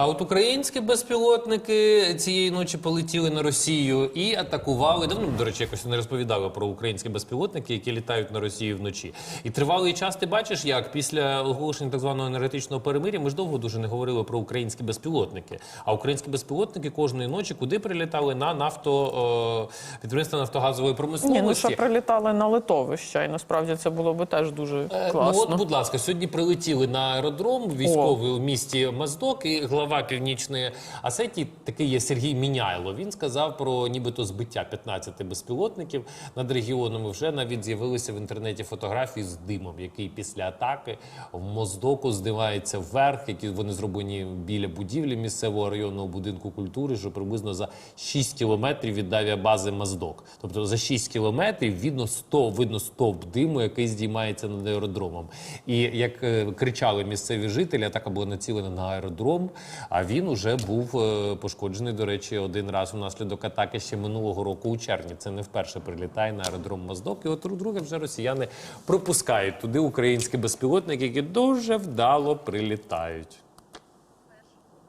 А от українські безпілотники цієї ночі полетіли на Росію і атакували. Давно, до речі, якось не розповідали про українські безпілотники, які літають на Росію вночі. І тривалий час ти бачиш, як після оголошення так званого енергетичного перемиря ми ж довго дуже не говорили про українські безпілотники. А українські безпілотники кожної ночі куди прилітали на нафто е, підприємства нафтогазової Ні, промисловості. ну що прилітали на литовище, і насправді це було би теж дуже Е, класно. Ну от, будь ласка, сьогодні прилетіли на аеродром військовий у місті Моздок, і глава північної Осетії, такий є Сергій Міняйло. Він сказав про нібито збиття 15 безпілотників над регіоном. Вже навіть з'явилися в інтернеті фотографії з димом, який після атаки в Моздоку здивається вверх, які вони зроблені біля будівлі місцевого районного будинку культури, що приблизно за 6 кілометрів від авіабази Моздок. Тобто за 6 кілометрів видно 100, видно стовп диму, який здіймається над аеродромом. І як е, кричали місцеві жителі, атака була націлена на аеродром. А він уже був е, пошкоджений, до речі, один раз внаслідок атаки ще минулого року у червні. Це не вперше прилітає на аеродром Моздок. І от друге вже росіяни пропускають туди українські безпілотники, які дуже вдало прилітають.